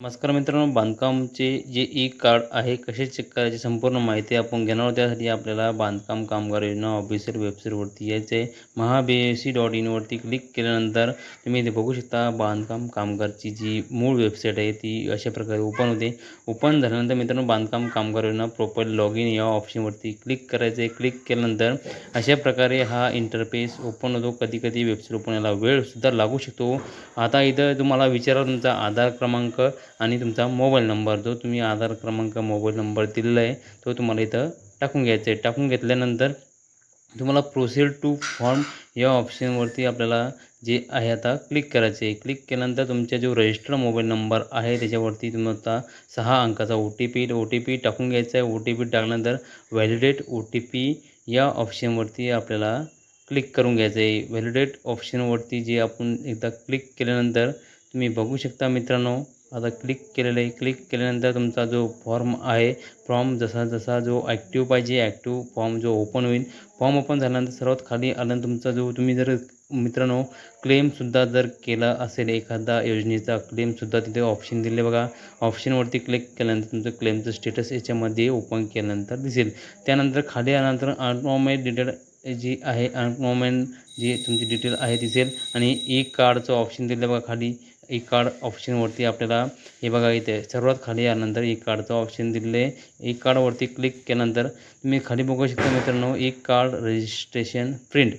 नमस्कार मित्रांनो बांधकामचे जे ई कार्ड आहे कसे चेक करायची संपूर्ण माहिती आपण घेणार त्यासाठी आपल्याला बांधकाम कामगार योजना ऑफिशियल वेबसाईटवरती यायचं आहे महा सी डॉट इनवरती क्लिक केल्यानंतर तुम्ही इथे बघू शकता बांधकाम कामगारची जी मूळ वेबसाईट आहे ती अशा प्रकारे ओपन होते. ओपन झाल्यानंतर मित्रांनो बांधकाम कामगार योजना प्रोफाईल लॉग इन या ऑप्शनवरती क्लिक करायचं आहे क्लिक केल्यानंतर अशा प्रकारे हा इंटरफेस ओपन होतो. कधी कधी वेबसाईट ओपन व्हायला वेळसुद्धा लागू शकतो. आता इथं तुम्हाला विचारा तुमचा आधार क्रमांक आणि तुमचा मोबाईल नंबर जो तुम्ही आधार क्रमांक मोबाईल नंबर दिलेला आहे तो तुम्हाला इथं टाकून घ्यायचा आहे. टाकून घेतल्यानंतर तुम्हाला प्रोसीड टू फॉर्म या ऑप्शनवरती आपल्याला जे आहे आता क्लिक करायचे आहे. क्लिक केल्यानंतर तुमचा जो रजिस्टर मोबाईल नंबर आहे त्याच्यावरती तुम्हाला सहा अंकाचा O T P O T P टाकून घ्यायचा आहे. ओ टी पी टाकल्यानंतर व्हॅलिडेट ओ टी पी या ऑप्शनवरती आपल्याला क्लिक करून घ्यायचं आहे. व्हॅलिडेट ऑप्शनवरती जे आपण एकदा क्लिक केल्यानंतर तुम्ही बघू शकता मित्रांनो आता क्लिक केलेलं आहे. क्लिक केल्यानंतर तुमचा जो फॉर्म आहे फॉर्म जसा जसा जो ॲक्टिव्ह पाहिजे ॲक्टिव्ह फॉर्म जो ओपन होईल. फॉर्म ओपन झाल्यानंतर सर्वात खाली आल्यानंतर तुमचा जो तुम्ही जर मित्रांनो क्लेमसुद्धा जर केला असेल एखादा योजनेचा क्लेमसुद्धा तिथे ऑप्शन दिले बघा. ऑप्शनवरती क्लिक केल्यानंतर तुमचं क्लेमचं स्टेटस याच्यामध्ये ओपन केल्यानंतर दिसेल. त्यानंतर खाली आल्यानंतर ऑटोमेट डिटेल जी आहे मोमेंट जी तुमची डिटेल आहे दिसेल. आणि ई कार्डचं ऑप्शन दिलं बघा खाली. ई कार्ड ऑप्शनवरती आपल्याला हे बघा इथे सर्वात खाली यानंतर ई कार्डचं ऑप्शन दिले आहे. ई कार्डवरती क्लिक केल्यानंतर तुम्ही खाली बघू शकता मित्रांनो E card registration print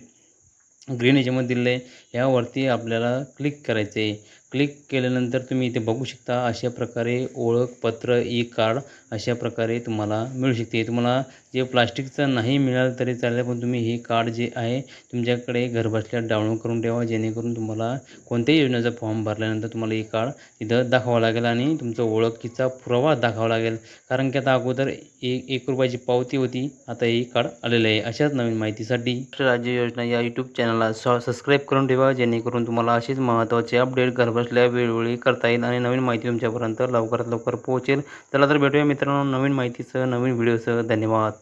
green याच्यामध्ये दिले आहे. यावरती आपल्याला क्लिक करायचं आहे क्लिक केल्यानंतर तुम्ही इथे बघू शकता अशा प्रकारे ओळखपत्र ई कार्ड अशा प्रकारे तुम्हाला मिळू शकते. तुम्हाला जे प्लास्टिकचं नाही मिळालं तरी चालेल पण तुम्ही हे कार्ड जे आहे तुमच्याकडे घरबसल्या डाउनलोड करून ठेवा जेणेकरून तुम्हाला कोणत्याही योजनेचा फॉर्म भरल्यानंतर तुम्हाला हे कार्ड इथं दाखवावं लागेल आणि तुमचं ओळखीचा पुरावा दाखवावा लागेल. कारण की आता अगोदर एक एक रुपयाची पावती होती आता हे कार्ड आलेलं आहे. अशाच नवीन माहितीसाठी राज्य योजना या यूट्यूब चॅनलला सबस्क्राईब करून ठेवा जेणेकरून तुम्हाला अशीच महत्त्वाचे अपडेट घरबसल्या वेळोवेळी करता येईल आणि नवीन माहिती तुमच्यापर्यंत लवकरात लवकर पोहोचेल. चला तर भेटूया मित्रांनो नवीन माहितीसह नवीन व्हिडिओसह. धन्यवाद.